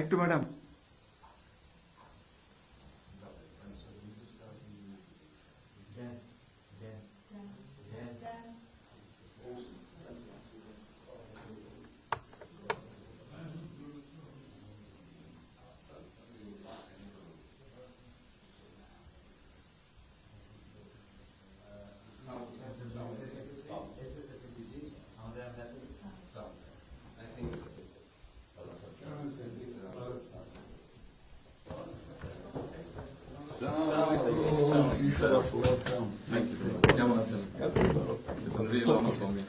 একটু madam. you set up for welcome. Thank you. Yeah, well, that's it. It's me.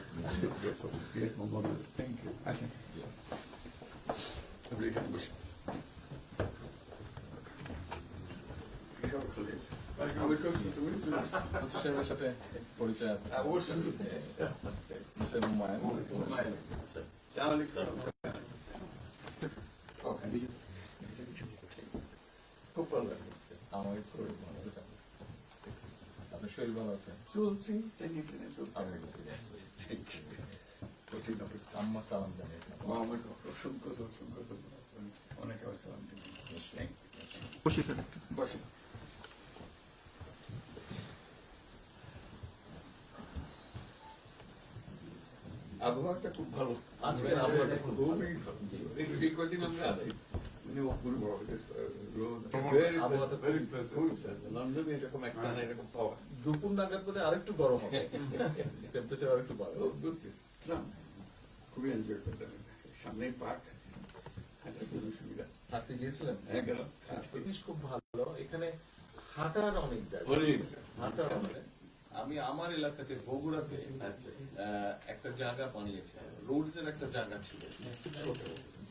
Dank you. I think. Yeah. Really good. Maar ik de kosten te moeilijk doen. Want zijn we sapé. Politiaat. Ja, hoor ze. Dat is Oh, en die. Ook. আমাকে শরীর ভালো আছে আপনার শরীর ভালো আছে চলছি। টেনে টেনে চলতে আমি বুঝতে পারছি Thank you. কঠিন অবস্থা আম্মা সালাম জানিয়ে ও আমাকে অসংখ্য অসংখ্য ধন্যবাদ অনেক থ্যাংক ইউ স্যার বসুন আবহাওয়াটা খুব ভালো। আজকের আবহাওয়াটা খুব ভালো। এই কদিন আমরা আছি। এরকম একটা না এরকম পাওয়া দুপুর নাগাদ করে আরেকটু গরম হবে টেম্পারেচার আরেকটু বাড়বে না, খুবই এনজয় করলাম সামনে পার্ক হাঁটার জন্য সুবিধা হাঁটতে গিয়েছিলেন হ্যাঁ গেলাম খুব ভালো এখানে হাঁটার অনেক জায়গা হাঁটার অনেক আমি আমার এলাকাতে বগুড়াতে আচ্ছা। আহ, একটা জায়গা বানিয়েছি। রোডস এর একটা জায়গা ছিল।